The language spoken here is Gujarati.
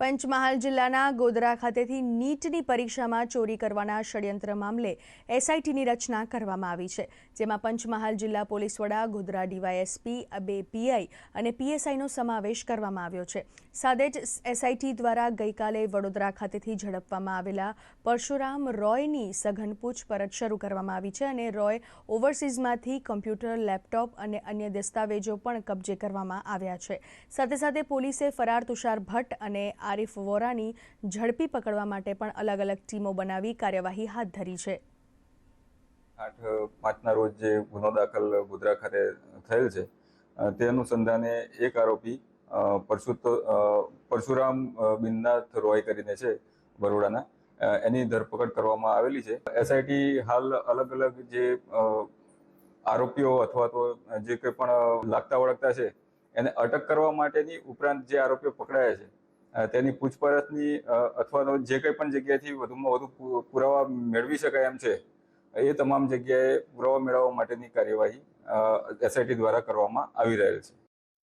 પંચમહાલ જિલ્લાના ગોધરા ખાતેથી નીટની પરીક્ષામાં ચોરી કરવાના ષડયંત્ર મામલે એસઆઈટીની રચના કરવામાં આવી છે, જેમાં પંચમહાલ જિલ્લા પોલીસ વડા ગોધરા ડીવાયએસપી બે પીઆઈ અને પીએસઆઈનો સમાવેશ કરવામાં આવ્યો છે. સાથે જ એસઆઈટી દ્વારા ગઈકાલે વડોદરા ખાતેથી ઝડપવામાં આવેલા પરશુરામ રોયની સઘન પૂછપરછ શરૂ કરવામાં આવી છે અને રોય ઓવરસીઝમાંથી કમ્પ્યુટર, લેપટોપ અને અન્ય દસ્તાવેજો પણ કબજે કરવામાં આવ્યા છે. સાથે સાથે પોલીસે ફરાર તુષાર ભટ્ટ અને આરિફ વોરાની ઝડપી પકડવા માટે પણ અલગ અલગ ટીમો બનાવી કાર્યવાહી હાથ ધરી છે. આઠ, પાંચના રોજ જે ગુનો દાખલ ગોધરા ખાતે થયેલ છે તે અનુસંધાને એક આરોપી પરશુત પરશુરામ બિનનાથ રોય કરીને છે બરોડાના. એની ધરપકડ કરવામાં આવેલી છે. એસઆઈટી હાલ અલગ અલગ જે આરોપીઓ અથવા તો જે કંઈ પણ લાગતા વળગતા છે, એને અટક કરવા માટેની ઉપરાંત જે આરોપીઓ પકડાયા છે તેની પૂછપરછની અથવા તો જે કંઈ પણ જગ્યાએથી વધુમાં વધુ પુરાવા મેળવી શકાય એમ છે, એ તમામ જગ્યાએ પુરાવા મેળવવા માટેની કાર્યવાહી એસઆઈટી દ્વારા કરવામાં આવી રહેલ છે.